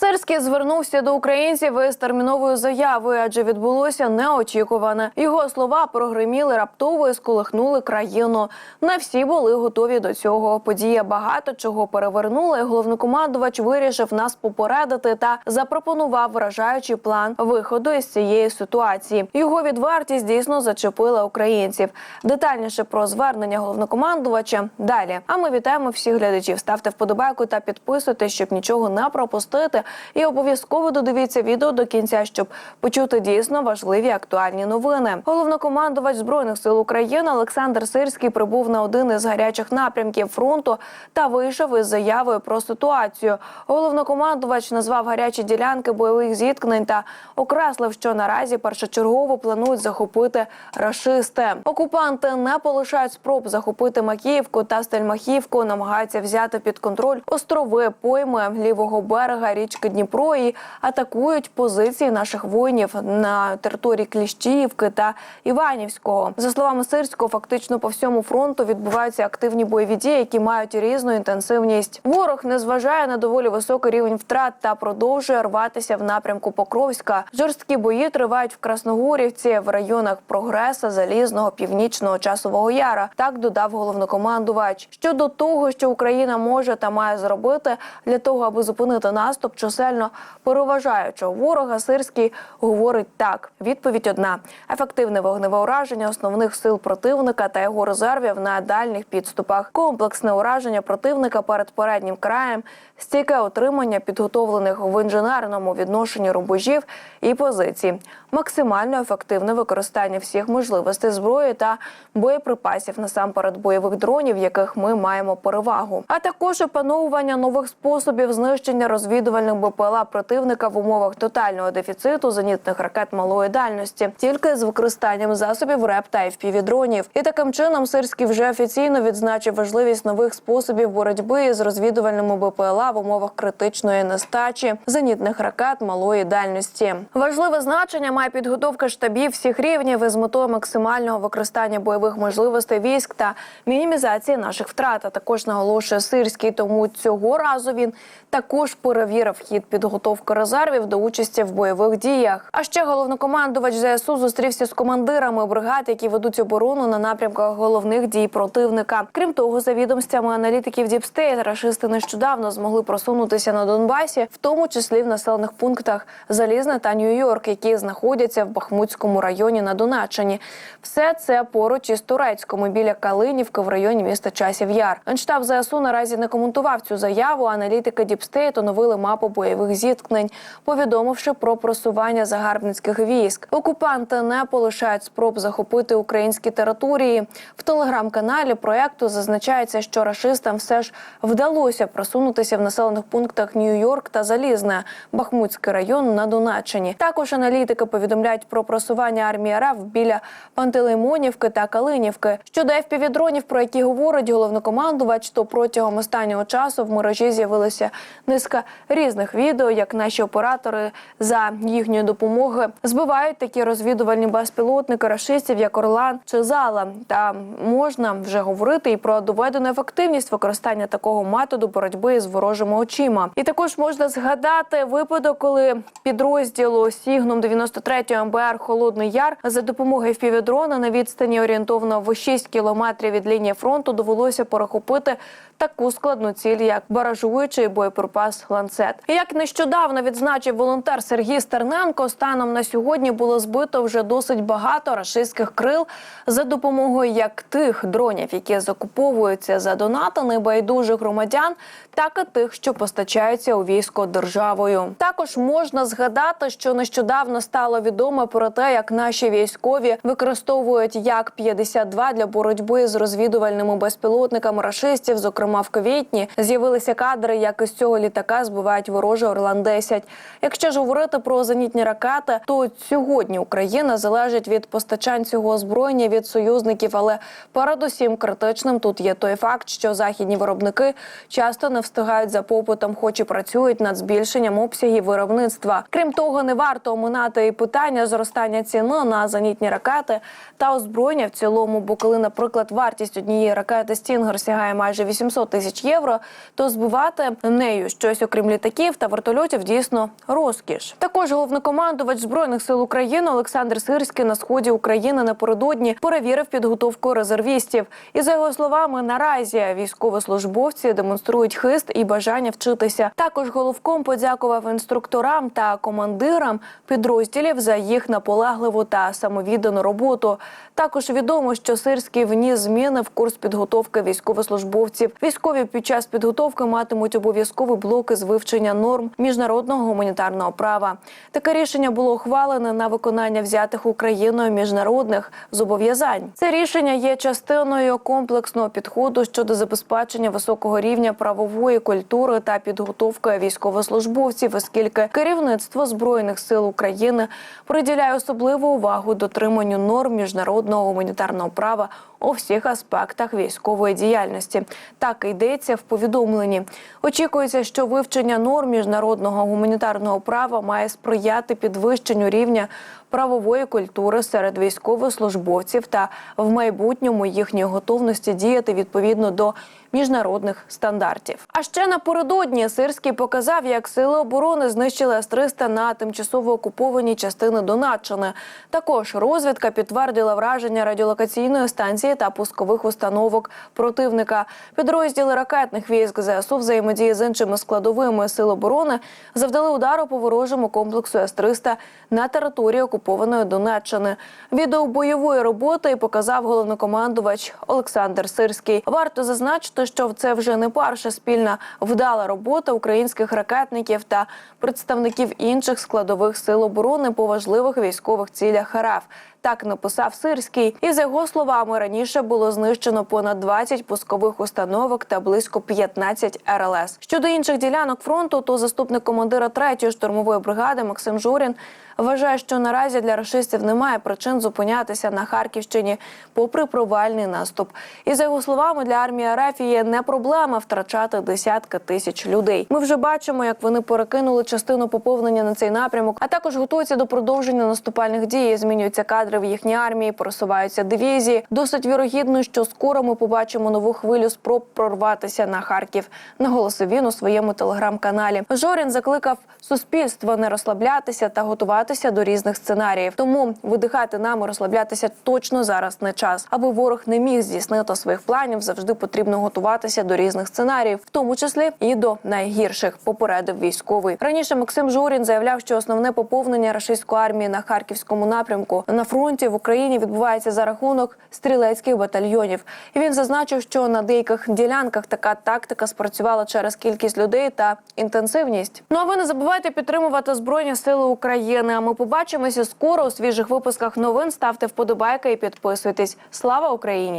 Сирський звернувся до українців із терміновою заявою, адже відбулося неочікуване. Його слова прогриміли раптово і сколихнули країну. Не всі були готові до цього. Подія багато чого перевернула. і Головнокомандувач вирішив нас попередити та запропонував вражаючий план виходу із цієї ситуації. Його відвертість дійсно зачепила українців. Детальніше про звернення головнокомандувача далі. А ми вітаємо всіх глядачів. Ставте вподобайку та підписуйтесь, щоб нічого не пропустити. І обов'язково додивіться відео до кінця, щоб почути дійсно важливі актуальні новини. Головнокомандувач збройних сил України Олександр Сирський прибув на один із гарячих напрямків фронту та вийшов із заявою про ситуацію. Головнокомандувач назвав гарячі ділянки бойових зіткнень та окреслив, що наразі першочергово планують захопити рашисти. Окупанти не полишають спроб захопити Макіївку та Стельмахівку, намагаються взяти під контроль острови пойми лівого берега річки Дніпро і атакують позиції наших воїнів на території Кліщіївки та Іванівського. За словами Сирського, фактично по всьому фронту відбуваються активні бойові дії, які мають різну інтенсивність. Ворог не зважає на доволі високий рівень втрат та продовжує рватися в напрямку Покровська. Жорсткі бої тривають в Красногорівці, в районах Прогреса, Залізного, Північного, Часового Яра. Так додав головнокомандувач. Щодо того, що Україна може та має зробити для того, аби зупинити наступ, чисельно переважаючого ворога, Сирський говорить так: відповідь одна: ефективне вогневе ураження основних сил противника та його резервів на дальніх підступах, комплексне ураження противника перед переднім краєм, стійке отримання підготовлених в інженерному відношенні рубежів і позицій, максимально ефективне використання всіх можливостей зброї та боєприпасів насамперед бойових дронів, яких ми маємо перевагу, а також опановування нових способів знищення розвідувальних БПЛА противника в умовах тотального дефіциту зенітних ракет малої дальності, тільки з використанням засобів РЕП та FPV-дронів. І таким чином Сирський вже офіційно відзначив важливість нових способів боротьби з розвідувальними БПЛА в умовах критичної нестачі зенітних ракет малої дальності. Важливе значення має підготовка штабів всіх рівнів із метою максимального використання бойових можливостей військ та мінімізації наших втрат. А також наголошує Сирський. Тому цього разу він також перевірив хід підготовки резервів до участі в бойових діях. А ще головнокомандувач ЗСУ зустрівся з командирами бригад, які ведуть оборону на напрямках головних дій противника. Крім того, за відомствами аналітиків Діпстейт, рашисти нещодавно змогли просунутися на Донбасі, в тому числі в населених пунктах Залізне та Нью-Йорк, які знаходяться в Бахмутському районі на Донеччині. Все це поруч із Турецькому біля Калинівки в районі міста Часів Яр. Генштаб ЗСУ наразі не коментував цю заяву. Аналітики Діпстейт оновили мапу бойових зіткнень, повідомивши про просування загарбницьких військ. Окупанти не полишають спроб захопити українські території. В телеграм-каналі проекту зазначається, що рашистам все ж вдалося просунутися в населених пунктах Нью-Йорк та Залізне, Бахмутський район на Донеччині. Також аналітики повідомляють про просування армії РФ біля Пантелеймонівки та Калинівки. Щодо FPV-дронів, про які говорить головнокомандувач, то протягом останнього часу в мережі з'явилася низка різних відео, як наші оператори за їхньої допомоги збивають такі розвідувальні безпілотники рашистів, як Орлан чи Зала. Та можна вже говорити і про доведену ефективність використання такого методу боротьби з ворожими очима. І також можна згадати випадок, коли підрозділу Сігнум 93 МБР Холодний Яр за допомогою FPV-дрона на відстані орієнтовно в 6 кілометрів від лінії фронту довелося перехопити таку складну ціль, як баражуючий боєприпас ланцет. Як нещодавно відзначив волонтер Сергій Стерненко, станом на сьогодні було збито вже досить багато рашистських крил за допомогою як тих дронів, які закуповуються за донати небайдужих громадян, так і тих, що постачаються у військо державою. Також можна згадати, що нещодавно стало відомо про те, як наші військові використовують як 52 для боротьби з розвідувальними безпілотниками рашистів, зокрема в квітні, з'явилися кадри, як із цього літака збивають ворожий Орлан 10 Якщо ж говорити про зенітні ракети, то сьогодні Україна залежить від постачань цього озброєння від союзників, але передусім критичним тут є той факт, що західні виробники часто не встигають за попитом, хоч і працюють над збільшенням обсягів виробництва. Крім того, не варто оминати і питання зростання ціни на зенітні ракети та озброєння в цілому. Бо коли, наприклад, вартість однієї ракети Стінгер сягає майже 800 500 тисяч євро, то збивати нею щось окрім літаків та вертольотів дійсно розкіш. Також головнокомандувач збройних сил України Олександр Сирський на сході України напередодні перевірив підготовку резервістів. І за його словами, наразі військовослужбовці демонструють хист і бажання вчитися. Також головком подякував інструкторам та командирам підрозділів за їх наполегливу та самовіддану роботу. Також відомо, що Сирський вніс зміни в курс підготовки військовослужбовців. Військові під час підготовки матимуть обов'язкові блоки з вивчення норм міжнародного гуманітарного права. Таке рішення було ухвалене на виконання взятих Україною міжнародних зобов'язань. Це рішення є частиною комплексного підходу щодо забезпечення високого рівня правової культури та підготовки військовослужбовців, оскільки керівництво збройних сил України приділяє особливу увагу дотриманню норм міжнародного гуманітарного права у всіх аспектах військової діяльності. Так йдеться в повідомленні. Очікується, що вивчення норм міжнародного гуманітарного права має сприяти підвищенню рівня правової культури серед військовослужбовців та в майбутньому їхньої готовності діяти відповідно до міжнародних стандартів. А ще напередодні Сирський показав, як сили оборони знищили С-300 на тимчасово окупованій частини Донеччини. Також розвідка підтвердила враження радіолокаційної станції та пускових установок противника. Підрозділи ракетних військ ЗСУ взаємодії з іншими складовими сил оборони завдали удару по ворожому комплексу С-300 на території окупованої Донеччини. Відео бойової роботи показав головнокомандувач Олександр Сирський. Варто зазначити, що це вже не перша спільна вдала робота українських ракетників та представників інших складових сил оборони по важливих військових цілях РФ. Так написав Сирський. І за його словами, раніше було знищено понад 20 пускових установок та близько 15 РЛС. Щодо інших ділянок фронту, то заступник командира 3-ї штурмової бригади Максим Журін вважає, що наразі для рашистів немає причин зупинятися на Харківщині, попри провальний наступ. І за його словами, для армії РФ є не проблема втрачати десятки тисяч людей. Ми вже бачимо, як вони перекинули частину поповнення на цей напрямок, а також готуються до продовження наступальних дій. Змінюються кадри в їхній армії, просуваються дивізії. Досить вірогідно, що скоро ми побачимо нову хвилю спроб прорватися на Харків. Наголосив він у своєму телеграм-каналі. Жорін закликав суспільство не розслаблятися та готуватися до різних сценаріїв. Тому видихати нам і розслаблятися точно зараз не час. Аби ворог не міг здійснити своїх планів, завжди потрібно готуватися до різних сценаріїв, в тому числі і до найгірших. Попередив військовий. Раніше Максим Журін заявляв, що основне поповнення рашистської армії на харківському напрямку на фронті в Україні відбувається за рахунок стрілецьких батальйонів. І він зазначив, що на деяких ділянках така тактика спрацювала через кількість людей та інтенсивність. Ну а ви не забувайте підтримувати збройні сили України. А ми побачимося скоро у свіжих випусках новин. Ставте вподобайки і підписуйтесь. Слава Україні!